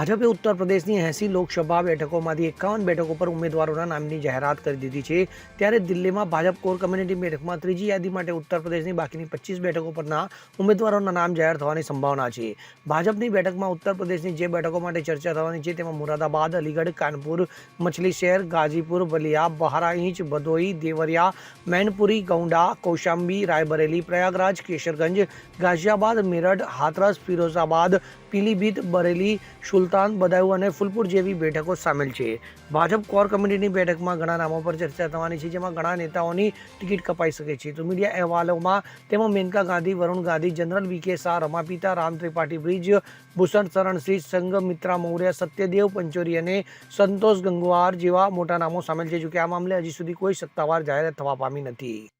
ભાજપે ઉત્તર પ્રદેશની એંસી લોકસભા બેઠકોમાંથી એકાવન બેઠકો પર ઉમેદવારોના નામની જાહેરાત કરી દીધી છે. ત્યારે દિલ્હીમાં ભાજપ કોર કમ્યુનિટી બેઠકમાં ત્રીજી યાદી માટે ઉત્તર પ્રદેશની બાકીની પચીસ બેઠકો પરના ઉમેદવારોના નામ જાહેર થવાની સંભાવના છે. ભાજપની બેઠકમાં ઉત્તર પ્રદેશની જે બેઠકો માટે ચર્ચા થવાની છે તેમાં મુરાદાબાદ, અલીગઢ, કાનપુર, મછલી શહેર, ગાજીપુર, બલિયા બહરાઈચ ભદોઈ, દેવરિયા, મૈનપુરી, ગૌંડા, કૌશાંબી, રાયબરેલી, પ્રયાગરાજ, કેશરગંજ, ગાઝિયાબાદ, મેરઠ, હાથરસ, ફિરોઝાબાદ, પીલીભીત, બરેલી શુલ્ક સુલતાન, બદાયુ અને ફૂલપુર જેવી બેઠકો સામેલ છે. ભાજપ કોર કમિટીની બેઠકમાં ઘણા નામો પર ચર્ચા થવાની છે, જેમાં ઘણા નેતાઓની ટિકિટ કપાઈ શકે છે. તો મીડિયા અહેવાલોમાં તેમાં મેનકા ગાંધી, વરુણ ગાંધી, જનરલ વીકે શાહ, રમાપિતા, રામ ત્રિપાઠી બ્રિજ, ભૂષણ શરણસિંહ સંઘમિત્રા મૌર્ય, સત્યદેવ પંચોરી અને સંતોષ ગંગવાર જેવા મોટા નામો સામેલ છે, જોકે આ મામલે હજી સુધી કોઈ સત્તાવાર જાહેરાત થવા પામી નથી.